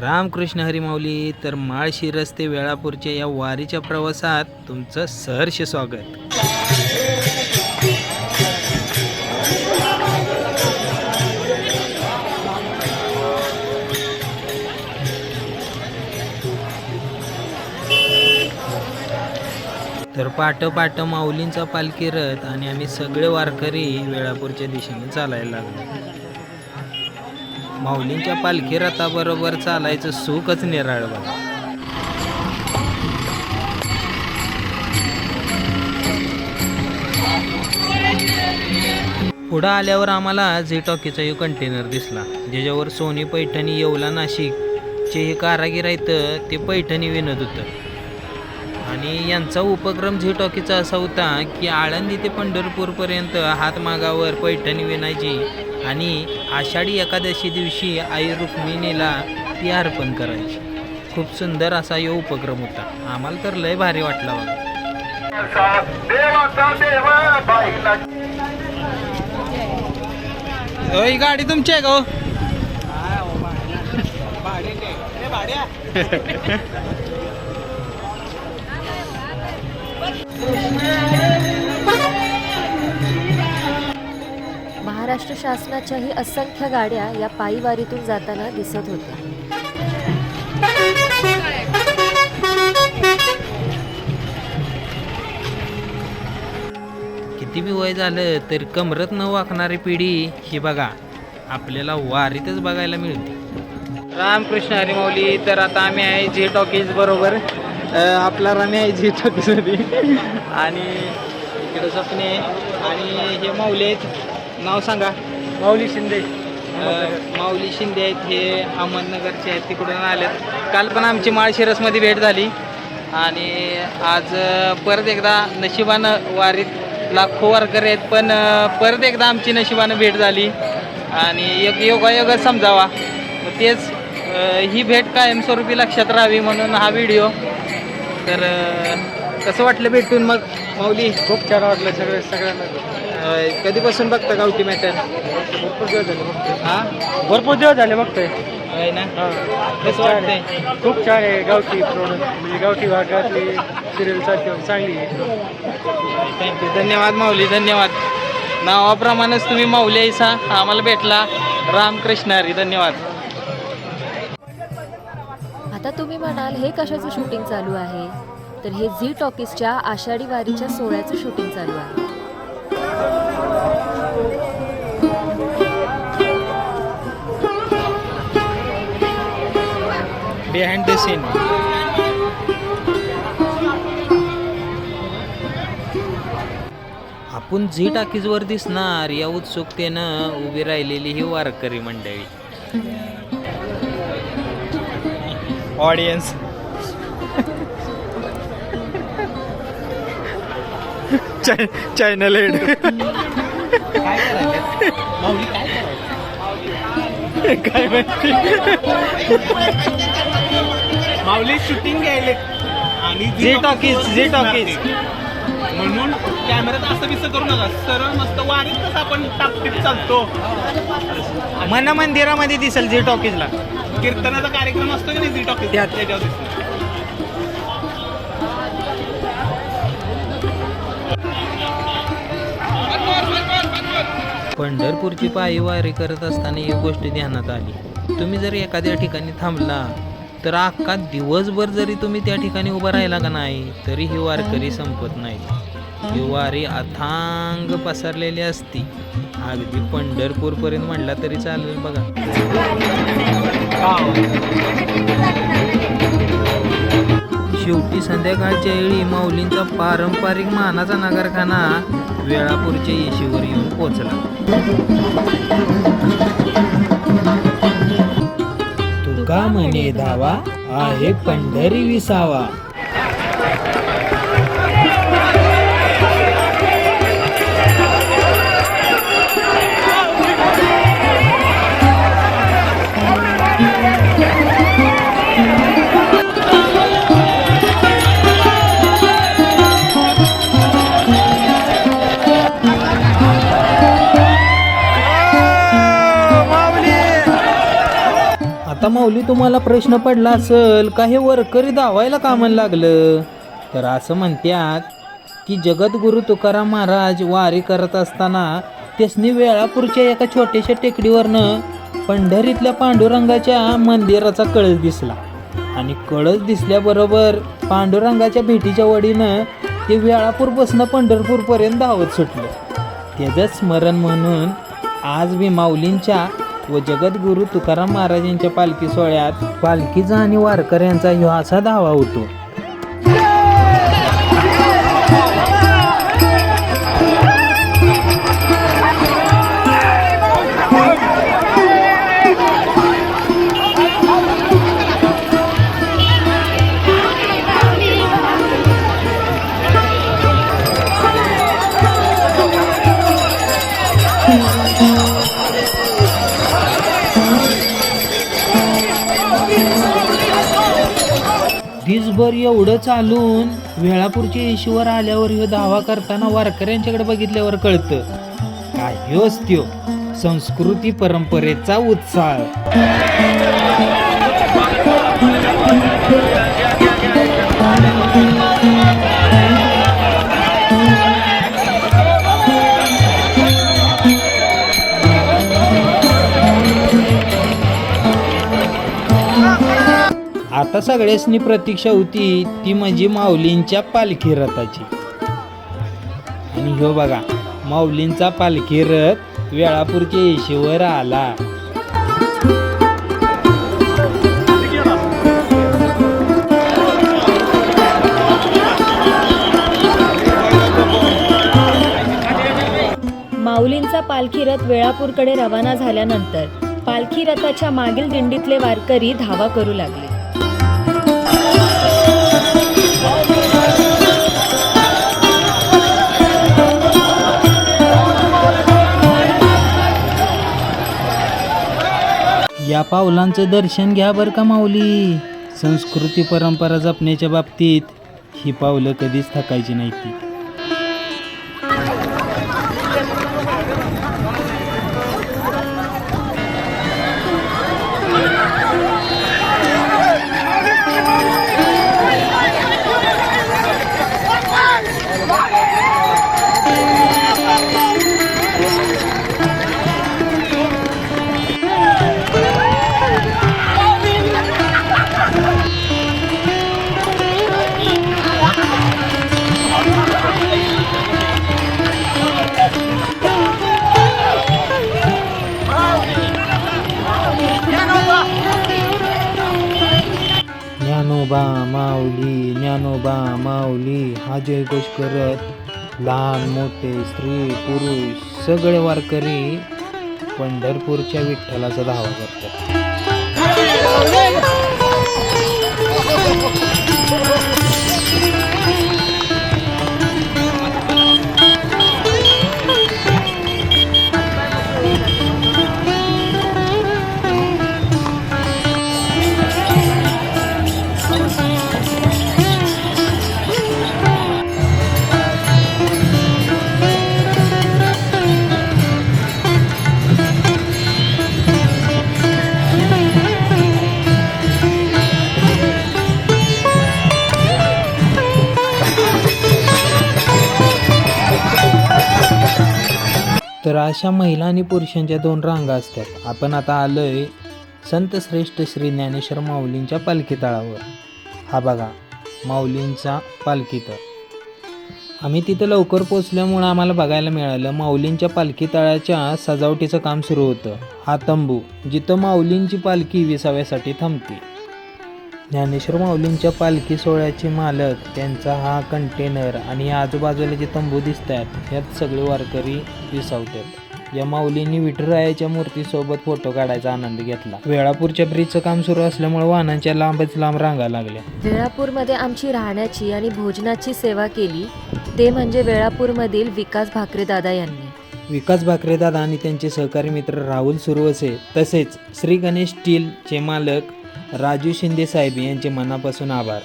रामकृष्ण हरिमाऊली तर माळशी रस्ते वेळापूरच्या या वारीच्या प्रवासात तुमचं सहर्ष स्वागत. तर पाठोपाठ माऊलींचा पालखी रथ आणि आम्ही सगळे वारकरी वेळापूरच्या दिशेने चालायला लागलो. माऊलींच्या पालखी रथाबरोबर चालायचं सुखच निराळ बघा. पुढं आल्यावर आम्हाला झी टॉकीचा एक कंटेनर दिसला. ज्याच्यावर सोनी पैठणी येवला नाशिकचे हे कारागीर आहेत ते पैठणी विणत होतं. आणि यांचा उपक्रम झी टॉकीचा असा होता की आळंदी ते पंढरपूरपर्यंत हातमागावर पैठणी विणायची आणि आषाढी एकादशी दिवशी आई रुक्मिणीला ती अर्पण करायची. खूप सुंदर असा यो उपक्रम होता. आम्हाला तर लय भारी वाटला बघा. देवाचा देव बाईला ही? गाडी तुमची आहे का हो? महाराष्ट्र शासनाच्याही असंख्य गाड्या या पायी वारीतून जाताना दिसत होत्या. किती बी वय झालं तरी कमरत न वाकणारी पिढी ही बघा आपल्याला वारीतच बघायला मिळते. रामकृष्ण हरिमाऊली तर आता आम्ही आहे झी टॉकीज बरोबर. आपला राणे आहे झी टॉकीजमध्ये आणि इकडे स्वप्ने आणि हे माऊली आहेत. नाव सांगा. माऊली शिंदे. माऊली शिंदे आहेत हे अहमदनगरचे आहेत तिकडून आलेत. काल पण आमची माळशिरसमध्ये भेट झाली. आणि आज परत एकदा नशिबानं वारीत लाखो वारकरी आहेत पण परत एकदा आमची नशिबानं भेट झाली. आणि एक योगायोगच समजावा. तेच ही भेट कायमस्वरूपी लक्षात राहावी म्हणून हा व्हिडिओ तर कसं वाटलं भेटून मग? माऊली खूप छान वाटलं सगळे सगळ्यांना कधीपासून बघता गावठी मॅटर भरपूर दिवस झाले हा? भरपूर दिवस झाले बघतोय. होय ना? हा. कसं आहे. वाटतंय? खूप छान आहे गावठी प्रोडक्ट म्हणजे गावठी भागातली सिरियल चांगली आहे. थँक्यू धन्यवाद माऊली धन्यवाद. नावाप्रमाणेच तुम्ही माऊली ऐसा आम्हाला भेटला. रामकृष्ण हरी धन्यवाद. आता तुम्ही म्हणाल हे कशाचं शूटिंग चालू आहे? तर हे झी टॉकीजच्या आषाढी वारीच्या सोहळ्याचं शूटिंग चालू आहे. बिहाइंड द सीन आपण झी टाकीजवर दिसणार या उत्सुकतेनं उभी राहिलेली ही वारकरी मंडळी. ऑडियन्स चॅनल हेड काय माहिती माऊली शूटिंग घ्यायले. आणि झी टॉकीज झी टॉकीज म्हणून कॅमेऱ्यात असं बिसं करू नका. सरळ मस्त वारीत कसं आपण टापटीप चालतो. मन मंदिरामध्ये दिसेल झी टॉकीजला कीर्तनाचा कार्यक्रम असतो की नाही त्याच्यावर दिसतं. पंढरपूरची पायी वारी करत असताना एक गोष्ट ध्यानात आली. तुम्ही जर एखाद्या ठिकाणी थांबला तर अख्खा दिवसभर जरी तुम्ही त्या ठिकाणी उभं राहिला का नाही तरी ही वारकरी संपत नाही. ही वारी अथांग पसरलेली असती. अगदी पंढरपूरपर्यंत म्हणला तरी चालेल बघा. शेवटी संध्याकाळच्या वेळी माऊलींचा पारंपरिक मानाचा नगरखाना वेळापूरच्या येशीवर येऊन पोचला तुका म्हणे धावा आहे पंढरी विसावा. आता माऊली तुम्हाला प्रश्न पडला असेल का हे वरकरी धावायला कामाला लागलं? तर असं म्हणतात की जगद्गुरु तुकाराम महाराज वारी करत असताना त्यासनी वेळापूरच्या एका छोट्याशा टेकडीवरनं पंढरीतल्या पांडुरंगाच्या मंदिराचा कळस दिसला. आणि कळस दिसल्याबरोबर पांडुरंगाच्या भेटीच्या वडीनं ते वेळापूरपासून पंढरपूरपर्यंत धावत सुटलं. त्याचं स्मरण म्हणून आज मी माऊलींच्या व जगद्गुरु तुकाराम महाराजांच्या पालखी सोहळ्यात पालखीचा आणि वारकऱ्यांचा ह्यो असा धावा होतो. दिवसभर एवढं चालून वेळापूरच्या ईश्वर आल्यावर ह्यो धावा करताना वारकऱ्यांच्याकडे बघितल्यावर कळतं. काय ह्योच त्यो संस्कृती परंपरेचा उत्साह. आता सगळ्यासनी प्रतीक्षा होती ती म्हणजे माऊलींच्या पालखी रथाची. आणि हो बघा माऊलींचा पालखी रथ वेळापूरच्या येशीवर आला. माऊलींचा पालखी रथ वेळापूरकडे रवाना झाल्यानंतर पालखी रथाच्या मागील दिंडीतले वारकरी धावा करू लागले. पावलांचं दर्शन घ्या बरं का माऊली. संस्कृती परंपरा जपण्याच्या बाबतीत ही पावलं कधीच थकायची नाही ती. ज्ञानोबा माऊली ज्ञानोबा माऊली हा जयघोष करत लहान मोठे स्त्री पुरुष सगळे वारकरी पंढरपूरच्या विठ्ठलाचा धावा करतात. तर अशा महिला आणि पुरुषांच्या दोन रांगा असतात. आपण आता आलोय संत श्रेष्ठ श्री ज्ञानेश्वर माऊलींच्या पालखी तळावर हा बघा माऊलींचा पालखी तळ आम्ही तिथं लवकर पोचल्यामुळं आम्हाला बघायला मिळालं माऊलींच्या पालखी तळाच्या सजावटीचं काम सुरू होतं. हा तंबू जिथं माऊलींची पालखी विसाव्यासाठी थांबते. ज्ञानेश्वर माऊलींच्या पालखी सोहळ्याचे मालक त्यांचा हा कंटेनर आणि आजूबाजूला जे तंबू दिसतात यात सगळे वारकरी विसावतात. या माऊलींनी विठुरायाच्या मूर्तीसोबत फोटो काढायचा आनंद घेतला. वेळापूरच्या ब्रिजचं काम सुरू असल्यामुळे वाहनांच्या लांबच लांब रांगा लागल्या. वेळापूरमध्ये आमची राहण्याची आणि भोजनाची सेवा केली ते म्हणजे वेळापूरमधील विकास भाकरे दादा यांनी. विकास भाकरे दादा आणि त्यांचे सहकारी मित्र राहुल सुरवसे तसेच श्री गणेश स्टीलचे मालक राजू शिंदे साहेब यांचे मनापासून आभार.